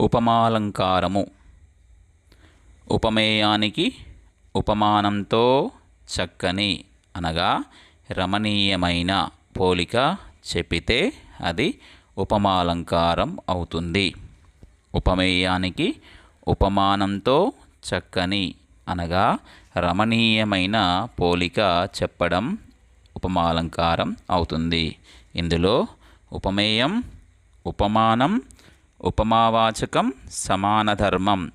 ఉపమాలంకారము. ఉపమేయానికి ఉపమానంతో చక్కని అనగా రమణీయమైన పోలిక చెప్పితే అది ఉపమాలంకారం అవుతుంది. ఉపమేయానికి ఉపమానంతో చక్కని అనగా రమణీయమైన పోలిక చెప్పడం ఉపమాలంకారం అవుతుంది. ఇందులో ఉపమేయం ఉపమానం ఉపమావాచకం సమానధర్మం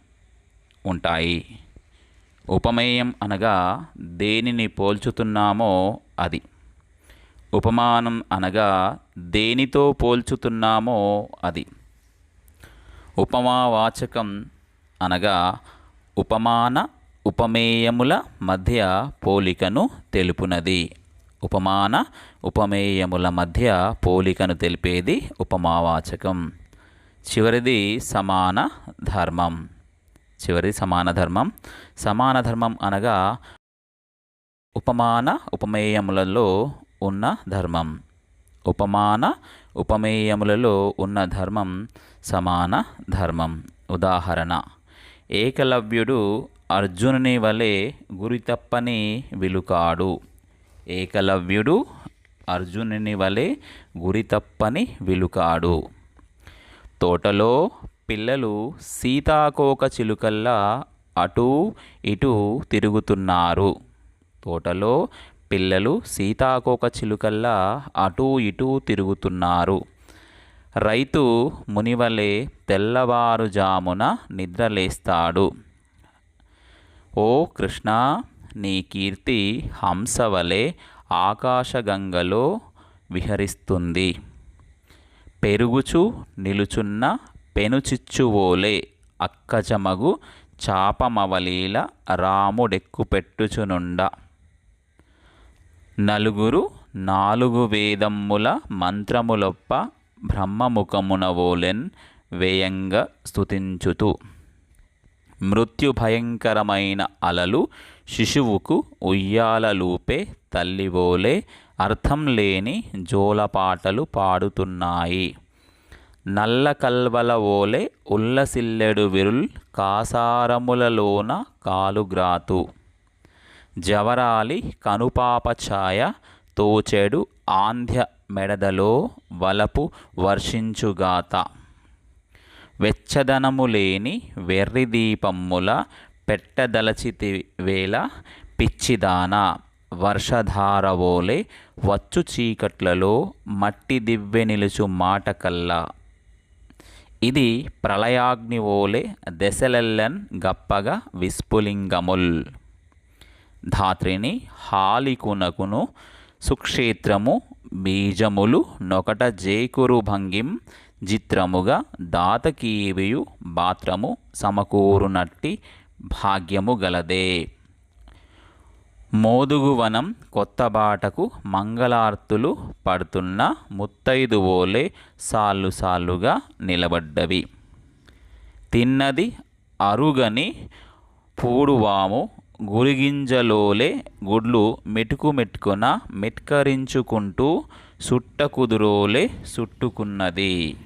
ఉంటాయి. ఉపమేయం అనగా దేనిని పోల్చుతున్నామో అది. ఉపమానం అనగా దేనితో పోల్చుతున్నామో అది. ఉపమావాచకం అనగా ఉపమాన ఉపమేయముల మధ్య పోలికను తెలుపునది. ఉపమాన ఉపమేయముల మధ్య పోలికను తెలిపేది ఉపమావాచకం. చివరిది సమాన ధర్మం. చివరి సమాన ధర్మం. సమాన ధర్మం అనగా ఉపమాన ఉపమేయములలో ఉన్న ధర్మం. ఉపమాన ఉపమేయములలో ఉన్న ధర్మం సమాన ధర్మం. ఉదాహరణ ఏకలవ్యుడు అర్జునుని వలె గురి తప్పని విలుకాడు. ఏకలవ్యుడు అర్జునుని వలె గురి తప్పని విలుకాడు. తోటలో పిల్లలు సీతాకోక చిలుకల్లా అటూ ఇటూ తిరుగుతున్నారు. తోటలో పిల్లలు సీతాకోక చిలుకల్లా అటూ ఇటూ తిరుగుతున్నారు. రైతు మునివలే తెల్లవారుజామున నిద్రలేస్తాడు. ఓ కృష్ణ నీ కీర్తి హంసవలే ఆకాశగంగలో విహరిస్తుంది. పెరుగుచు నిలుచున్న పెనుచిచ్చువోలే. అక్కజమగు చాపమవలీల రాముడెక్కుపెట్టుచునుండ. నలుగురు నాలుగు వేదమ్ముల మంత్రములొప్ప బ్రహ్మముఖమునవోలెన్ వేయంగ స్తుతించుతూ. మృత్యు భయంకరమైన అలలు శిశువుకు ఉయ్యాలలూపే తల్లివోలే అర్థం లేని జోలపాటలు పాడుతున్నాయి. నల్ల కల్వల ఓలే ఉల్లసిల్లెడు విరుల్ కాసారములలోన కాలుగ్రాతు. జవరాలి కనుపాప ఛాయ తోచెడు ఆంధ్య మెడదలో వలపు వర్షించుగాత. వెచ్చదనము లేని వెర్రిదీపమ్ముల పెట్టదలచితి వేళ పిచ్చిదాన. వర్షధారవోలే వచ్చు చీకట్లలో మట్టి దివ్వె నిలుచు మాట కల్లా ఇది ప్రళయాగ్ని దెసలెల్లన్ గప్పగా విస్ఫులింగముల్ ధాత్రిని హాలికునకును సుక్షేత్రము బీజములు నొకట జేకురు భంగిం చిత్రముగా దాతకీవియు బాత్రము సమకూరునట్టి భాగ్యము గలదే. మోదుగువనం కొత్తబాటకు మంగళార్తులు పడుతున్న ముత్తైదువోలే సాల్లు సాల్లుగా నిలబడ్డవి. తిన్నది అరుగని పూడువాము గురిగింజలోలే గుడ్లు మెటుకు మెట్టుకున మెట్కరించుకుంటూ సుట్టకుదురోలే సుట్టుకున్నది.